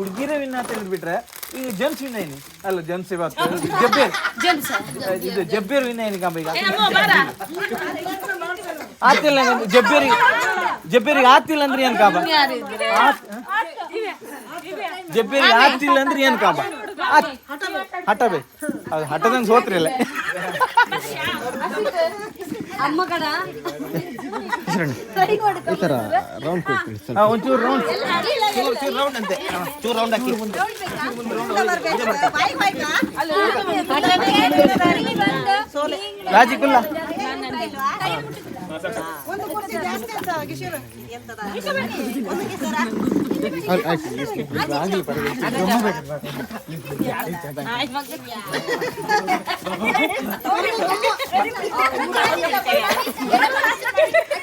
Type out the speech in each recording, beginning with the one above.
ಹುಡುಗಿರ win ಅಂತ ಹೇಳಿಬಿಟ್ರೆ ಈಗ ಜೆಂಟ್ಸ್ ವಿನ್ ಏನಿ? ಅಲ್ಲ ಜೆಂಟ್ಸ್ ಇವತ್ತು ಜಬ್ಬೇರ್ ಇದು ಜಬ್ಬೇರ್ ವಿನ್ ಏನಿ ಕಂಬ ಈಗ? ಆತಿಲ್ಲ ಜಬ್ಬೀರ್ ಜಬ್ಬೇರಿಗೆ ಜಬ್ಬೇರಿಗೆ ಆತಿಲ್ಲ ಅಂದ್ರೆ ಏನ್ ಕಾಬ ಜಬ್ಬೇರಿಗೆ ಆತಿಲ್ಲ ಅಂದ್ರೆ ಏನ್ ಕಾಬ ಆತ್- ಹಠ ಬೇ ಅದು ಹಠದಂಗೆ ಸೋತ್ರಿ ಅಮ್ಮ ಕಡ. ಈ ತರ ರೌಂಡ್ ಕೊಟ್ಬಿಡಿ ಸ್ವಲ್ಪ. ಒಂಚೂರು ರೌಂಡ್ ಚೂರು ರೌಂಡ್ ಅಂತೆ. ಹಾ, ಚೂರು ರೌಂಡ್ ಹಾಕಿ. ಆಗ್ಲಿ ಪರವಾಗಿಲ್ಲ.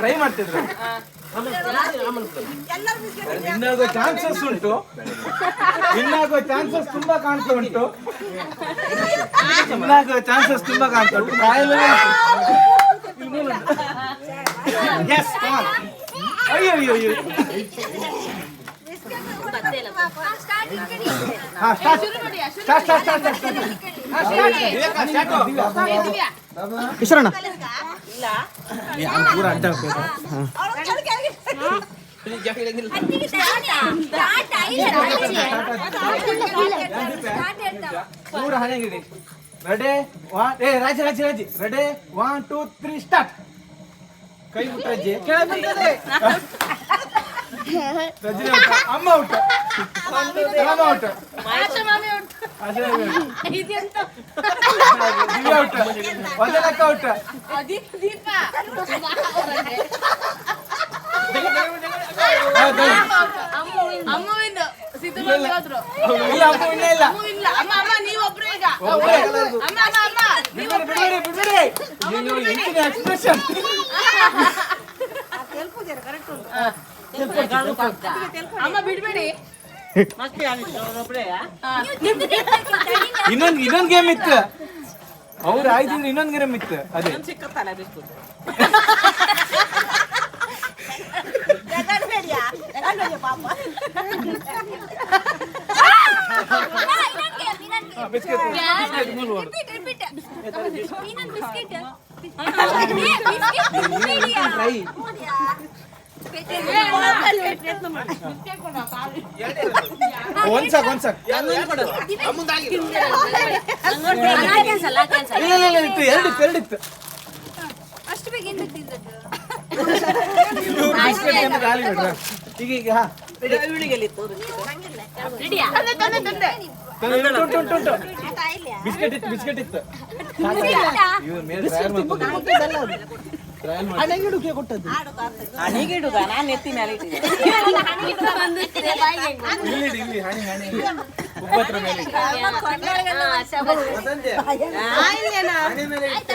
ಟ್ರೈ ಮಾಡ್ತಿದ್ರು ಇನ್ನಾಗೋ ಚಾನ್ಸಸ್ ಉಂಟು. ಇನ್ನಾಗೋ ಚಾನ್ಸಸ್ ತುಂಬಾ ಕಾಣ್ತಾ ಉಂಟು. ಇನ್ನಾಗೋ ಚಾನ್ಸಸ್ ತುಂಬಾ ಕಾಣ್ತಾ ಉಂಟು. ಟ್ರಯಲ್ ಎಸ್ ಅಯ್ಯೋ ಅಯ್ಯೋ ಅಯ್ಯೋ ಹಾ start start start start start ಈಶ್ವರಣ್ಣ ಪೂರ ಅಡ್ಡ ಹೋಗ್ಬೇಕು ಪೂರ ಹಣೆಗಿಡಿ ರೆಡಿ ಒನ್ ಏ Raji Raji Raji ready one two three start ಕೈ ಮುಟ್ಟ ಅಜ್ಜಿ ಕೆಳಗೆ ಬರ್ತದೆ ರಜನಿ ಔಟ್ ಅಮ್ಮ ಔಟ್ ಅಮ್ಮ ಔಟ್ ದಿವ್ಯ ಔಟ್ ವದನಕ್ಕ ಔಟ್ ಅಮ್ಮವಿಂದು ಸಿದ್ದು ಇಲ್ಲ, ಇಲ್ಲ. ಹೋದ್ರು ಇಲ್ಲ ಅಮ್ಮ ಇನ್ನೇ ಇಲ್ಲ ಅಮ್ಮ ಇಲ್ಲ ಅಮ್ಮ ಅಮ್ಮ ನೀವು ಒಬ್ರು ಈಗ. ಒಬ್ರೇ. ಅಮ್ಮ ಅಮ್ಮ ಅಮ್ಮ ನೀವು ಬಿಡ್ಬೇಡಿ ಬಿಡ್ಬೇಡಿ ಬಿಡ್ಬೇಡಿ ನೀವು ಎಂಟಿನ ಎಕ್ಸ್ಪ್ರೆಷನ್ ಅಮ್ಮ ಬಿಡ್ಬೇಡಿ. ಇನ್ನೊಂದ್ ಇನ್ನೊಂದ್ ಗೇಮ್ ಇತ್ತು. ಅವ್ರ ಆಯ್ತು ಇನ್ನೊಂದ್ ಗೇಮ್ ಇತ್ತು. ಅದೇ. ಬಿಸ್ಕೆಟ್ ಬಿಸ್ಕೆಟ್ ಮೂರು. ಓಡು. ಟ್ರೈ ಒಂದ್ ಸಾಕ್ ಒಂದ್ ಸಾಕ್ ಇಲ್ಲ ಇಲ್ಲ ಇಲ್ಲ ಇತ್ತು ಎರಡಿತ್ತು ಎರಡಿತ್ತು ಅಷ್ಟು ಬೇಗ ಈಗ ಈಗ. ಬಿಸ್ಕೆಟ್ ಇತ್ತು ಬಿಸ್ಕೆಟ್ ಇತ್ತು ಇವ್ರು ಮೇಲೆ ಟ್ರಯಲ್ ಮಾಡ್ತಾರೆ ಟ್ರಯಲ್ ಮಾಡಿ ಹಣೆಗಿಡುಗೆ ಕೊಟ್ಟದ್ದು ಇಲ್ಲಿ ಇಡಿ, ಇಲ್ಲಿ ಹಣಿ ಹಣಿ ಉಪ್ಪತ್ರ ಮೇಲೆ ಇಡಿ. ವಸಂತಿ, ಹಣಿ ಮೇಲೆ ಇಟ್ಟ,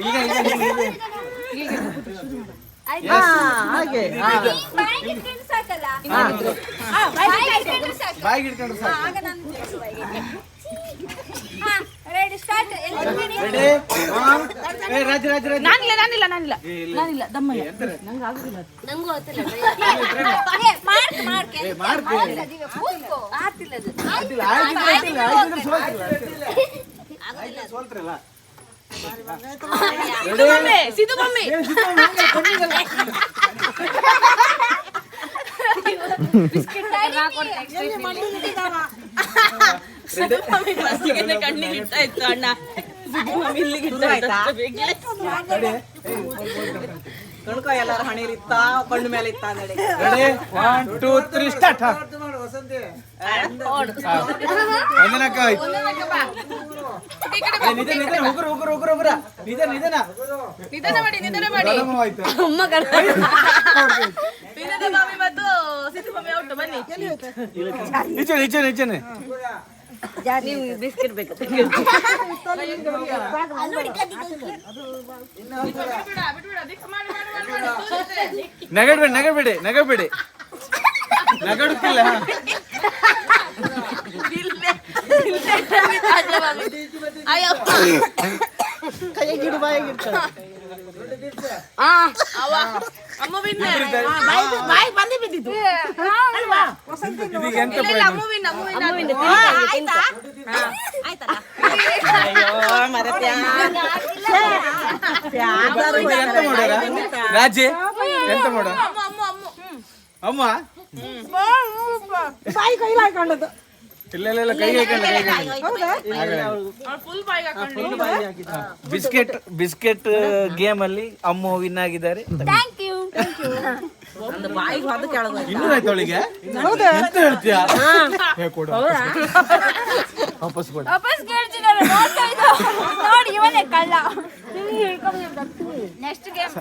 ಈಗ ಈಗ Yes. ಹಾಗೆ ಬಾಯಿಗೆ ಇಟ್ಕೊಂಡು ಸಾಕಲ್ಲ ಹಾ, ಬಾಯಿಗೆ ಇಟ್ಕೊಂಡು ಸಾಕು ಹಾ ರೆಡಿ ಸ್ಟಾರ್ಟ್ ಎಲ್ಲರೂ ರೆಡಿ ಒನ್ ಏ ರಾಜ ರಾಜ ರಾಜ ನಾನಿಲ್ಲ ನಾನಿಲ್ಲ ನಾನಿಲ್ಲ. ನಾನಿಲ್ಲ ದಮ್ಮಯ್ಯ? ನಂಗೂ ಗೊತ್ತಿಲ್ಲ ಏ ಅಡ್ಡಿಲ್ಲ, ಆಯ್ತಿದ್ರೆ ಸೋಲ್ತಿಲ್ಲ, ಆಯ್ತಿದ್ರೆ ಸೋಲ್ತಿರಲ್ಲ. Siddu mummy Siddu mummy. Siddu mummy ಫಸ್ಟಿಗೆ ಕಣ್ಣಿಗೆ ಇಟ್ಟ ಇತ್ತು ಅಣ್ಣ. ಸಿದ್ದು ಮಮ್ಮಿ ಇಲ್ಲಿಗೆ ಇಟ್ಟ ಇತ್ತು. ಕಣ್ಕ ಎಲ್ಲಾರ ಹಣೀರ್ ಇತ್ತ ಕಣ್ಣು ಮೇಲೆ ಇತ್ತ ನಡಿ ready? One two three start ವಂದನಕ್ಕ ಆಯ್ತು ಏ, ನಿಧಾನ ನಿಧಾನ ಉಗುರು ಉಗುರು ಉಗುರು ಉಗುರ ನಿಧಾನ ನಿಧಾನ ನಿಧಾನ ಮಾಡಿ ನಿಧಾನ ಮಾಡಿ ಗಡಮ ಆಯ್ತು ವಿನೋದ ಮಾಮಿ ಮತ್ತು ಸಿದ್ದು ಮಾಮಿ ಔಟ್ ಬನ್ನಿ ಈಚೆ ಈಚೆ ಈಚೆನೆ ನೀವು ಬಿಸ್ಕೆಟ್ ಬೇಕು ನಗಡ್ಬೇಡಿ ನಗಬೇಡಿ ನಗಬೇಡಿ ನಗಡುತ್ತಿಲ್ಲ. ಇದೀಗ ಎಂತ ಎಂತ ಮಾಡೋರ ರಾಜೆ ಎಂತ ಮಾಡ ಅಮ್ಮ ಅಮ್ಮ ಅಮ್ಮ. ಅಮ್ಮ? ಬಾಯಿ ಕೈಲಿ ಹಾಕೊಂಡದ್ದು. ಇಲ್ಲ ಇಲ್ಲ ಇಲ್ಲ ಕೈ ಹಾಕೊಂಡು ಬಿಸ್ಕೆಟ್ ಬಿಸ್ಕೆಟ್ ಗೇಮ್ ಅಲ್ಲಿ ಅಮ್ಮ ವಿನ್ ಆಗಿದ್ದಾರೆ. ಇನ್ನೂ ಆಯ್ತು ಅವಳಿಗೆ? ಎಂತ ಹೇಳ್ತೀಯಾ? ವಾಪಸ್ ಕೊಡು. ನೋಡಿ ಇವನೇ ಕಳ್ಳ. Next game